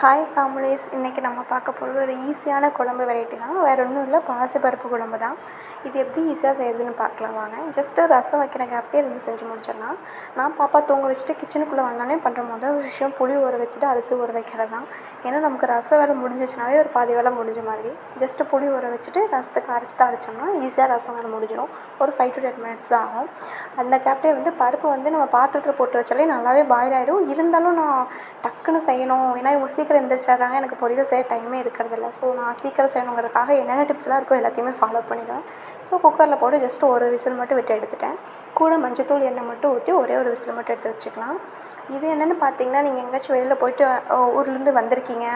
Hi families இன்றைக்கி நம்ம பார்க்க போகிறது ஒரு ஈஸியான குழம்பு வெரைட்டி தான். வேறு ஒன்றும் இல்லை பாசிப்பருப்பு குழம்பு தான். இது எப்படி ஈஸியாக செய்கிறதுன்னு பார்க்கலாம் வாங்க. ஜஸ்ட்டு ரசம் வைக்கிற கேப்லேயே ரெண்டு செஞ்சு முடிச்சிடலாம். நான் பாப்பா தூங்க வச்சுட்டு கிச்சனுக்குள்ளே வந்தோடனே பண்ணுற முதல் விஷயம் புளி ஊற வச்சுட்டு அரிசி ஊற வைக்கிறது தான். ஏன்னா நமக்கு ரசம் வேலை முடிஞ்சிச்சுனாவே ஒரு பாதி வேலை முடிஞ்ச மாதிரி. ஜஸ்ட்டு புளி ஊற வச்சுட்டு ரசத்துக்கு அரைச்சி அடித்தோம்னா ஈஸியாக ரசம் வேலை முடிஞ்சிடும். ஒரு ஃபைவ் டு டென் மினிட்ஸ் தான் ஆகும். அந்த கேப்லேயே வந்து பருப்பு வந்து நம்ம பாத்திரத்தில் போட்டு வச்சாலே நல்லாவே பாயில் ஆகிடும் இருந்தாலும் நான் டக்குன்னு செய்யணும். ஏன்னா இவங்க சீக்கிரம் எந்திரிச்சிடுறாங்க. எனக்கு பொரியல் செய்ய டைமே இருக்கிறதில்ல. ஸோ நான் சீக்கிரம் செய்யணுங்கிறதுக்காக என்னென்ன டிப்ஸ்லாம் இருக்கோ எல்லாத்தையுமே ஃபாலோ பண்ணிடுவேன். ஸோ குக்கரில் போட்டு ஜஸ்ட் ஒரு விசில் மட்டும் விட்டு எடுத்துட்டேன். கூட மஞ்சத்தூள் எண்ணெய் மட்டும் ஊற்றி ஒரே ஒரு விசில் மட்டும் எடுத்து வச்சுக்கலாம். இது என்னென்னு பார்த்தீங்கன்னா நீங்கள் எங்கேயாச்சும் வெளியில் போயிட்டு ஊர்லேருந்து வந்திருக்கீங்க.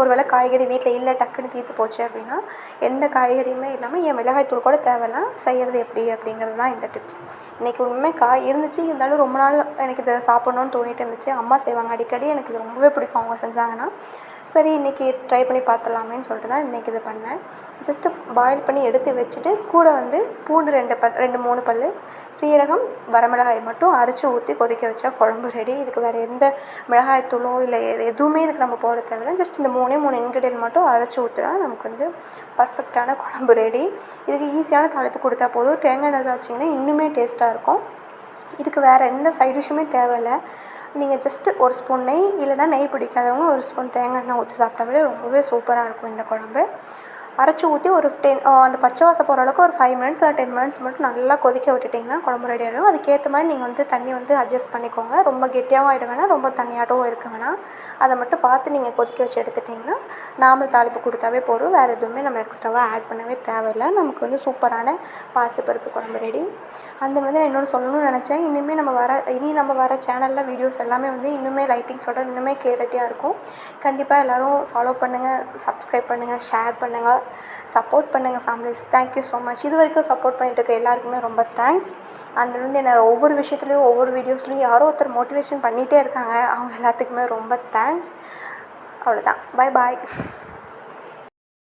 ஒரு வேளை காய்கறி வீட்டில் இல்லை டக்குன்னு தீர்த்து போச்சு அப்படின்னா எந்த காய்கறியுமே இல்லாமல் என் மிளகாய்த்தூள் கூட தேவையில்ல? செய்கிறது எப்படி? அப்படிங்கிறது தான் இந்த டிப்ஸ் இன்றைக்கி உண்மை காய் இருந்துச்சு. இருந்தாலும் ரொம்ப நாள் எனக்கு இதை சாப்பிட்ணுன்னு தோணிட்டு இருந்துச்சு. அம்மா செய்வாங்க. அடிக்கடி எனக்கு இது ரொம்பவே பிடிக்கும். அவங்க செஞ்சாங்கன்னா. சரி இன்றைக்கி ட்ரை பண்ணி பார்த்துடலாமேன்னு சொல்லிட்டு தான் இன்றைக்கி இது பண்ணேன். ஜஸ்ட்டு பாயில் பண்ணி எடுத்து வச்சுட்டு கூட வந்து பூண்டு ரெண்டு பல் ரெண்டு மூணு பல் சீரகம் வரமிளகாய் மட்டும் அரைச்சி ஊற்றி கொதிக்க வச்சா குழம்பு ரெடி இதுக்கு வேறு எந்த மிளகாய் தூளோ இல்லை எதுவுமே இதுக்கு நம்ம போட தேவையில்ல. ஜஸ்ட் இந்த மூணே மூணு இன்க்ரீடியன்ட் மட்டும் அரைச்சி ஊற்றுனா நமக்கு வந்து பர்ஃபெக்டான குழம்பு ரெடி இதுக்கு ஈஸியான தலைப்பு கொடுத்தா போதும். தேங்காய் எண்ணெய் வச்சிங்கன்னா இன்னுமே டேஸ்ட்டாக இருக்கும். இதுக்கு வேறு எந்த சைட் டிஷ்ஷுமே தேவையில்ல. நீங்கள் ஜஸ்ட்டு ஒரு ஸ்பூன் நெய் இல்லைன்னா நெய் பிடிக்காதவங்க ஒரு ஸ்பூன் தேங்காய் எண்ணெய் ஊற்றி சாப்பிட்டாவே ரொம்பவே சூப்பராக இருக்கும் இந்த குழம்பு. அரைச்சி ஊற்றி ஒரு டென் அந்த பச்சை வாசம் போகிற அளவுக்கு ஒரு ஃபைவ் மினிட்ஸ் இல்லை டென் மினிட்ஸ் மட்டும் நல்லா கொதிக்க விட்டுட்டிங்கன்னா குழம்பு ரெடி ஆகிடும் அதுக்கேற்ற மாதிரி நீங்கள் வந்து தண்ணி வந்து அட்ஜஸ்ட் பண்ணிக்கோங்க. ரொம்ப கெட்டியாகவும் ஆகிட வேணாம். ரொம்ப தண்ணியாட்டவும் இருக்க வேணாம். அதை மட்டும் பார்த்து நீங்கள் கொதிக்க வச்சு எடுத்துட்டிங்கன்னா நாமல் தாளிப்பு கொடுத்தாவே போதும். வேறு எதுவுமே நம்ம எக்ஸ்ட்ராவாக ஆட் பண்ணவே தேவையில்லை. நமக்கு வந்து சூப்பரான பாசிப்பருப்பு குழம்பு ரெடி அந்த வந்து நான் இன்னொன்று சொல்லணும்னு நினச்சேன். இனிமேல் நம்ம வர இனி நம்ம வர சேனலில் வீடியோஸ் எல்லாமே வந்து இன்னுமே லைட்டிங்ஸோட இன்னுமே கிளியரிட்டியாக இருக்கும். கண்டிப்பாக எல்லோரும் ஃபாலோ பண்ணுங்கள் சப்ஸ்கிரைப் பண்ணுங்கள் ஷேர் பண்ணுங்கள் சப்போர்ட் பண்ணுங்கள் ஃபேமிலிஸ் தேங்க்யூ ஸோ மச் இது வரைக்கும் சப்போர்ட் பண்ணிட்டு இருக்க எல்லாருக்குமே ரொம்ப தேங்க்ஸ் அதுலேருந்து என்ன ஒவ்வொரு விஷயத்துலையும் ஒவ்வொரு வீடியோஸ்லையும் யாரோ ஒருத்தர் மோட்டிவேஷன் பண்ணிகிட்டே இருக்காங்க. அவங்க எல்லாத்துக்குமே ரொம்ப தேங்க்ஸ் அவ்வளோதான் பை பாய்